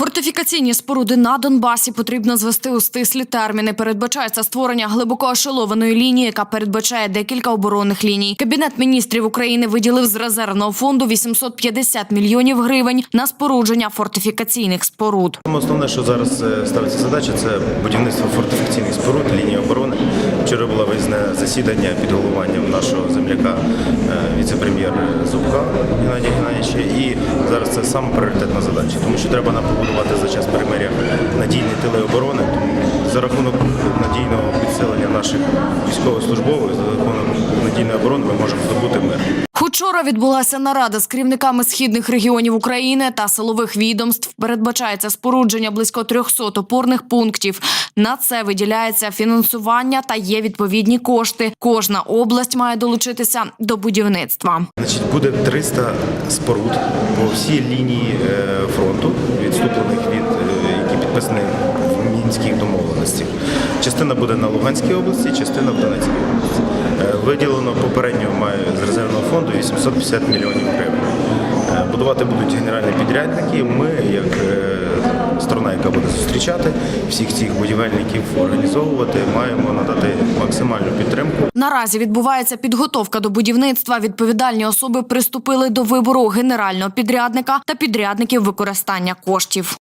Фортифікаційні споруди на Донбасі потрібно звести у стислі терміни. Передбачається створення глибоко ошелованої лінії, яка передбачає декілька оборонних ліній. Кабінет міністрів України виділив з резервного фонду 850 мільйонів гривень на спорудження фортифікаційних споруд. Основне, що зараз е, ставиться задача, це будівництво фортифікаційних споруд, лінії оборони. Вчора було виїзне засідання під головуванням нашого земляка, е, віце-прем'єр Зубка Геннадія Геннадійовича. І зараз це саме пріоритетна задача, тому що треба нам побудувати за час перемиря надійні тили оборони. Тому за рахунок надійного підсилення наших військовослужбових, за рахунок надійної оборони ми можемо здобути мир. Учора відбулася нарада з керівниками східних регіонів України та силових відомств. Передбачається спорудження близько 300 опорних пунктів. На це виділяється фінансування та є відповідні кошти. Кожна область має долучитися до будівництва. Значить, буде 300 споруд по всій лінії е, фронту, відступлених підписані в мінських домовленостях. Частина буде на Луганській області, частина в Донецькій області. Е, Виділено попередньо має з резервного фонду 850 мільйонів гривень. Е, Будувати будуть генеральні підрядники. Ми, як е, сторона, яка буде зустрічати всіх цих будівельників, організовувати, маємо надати максимальну підтримку. Наразі відбувається підготовка до будівництва. Відповідальні особи приступили до вибору генерального підрядника та підрядників використання коштів.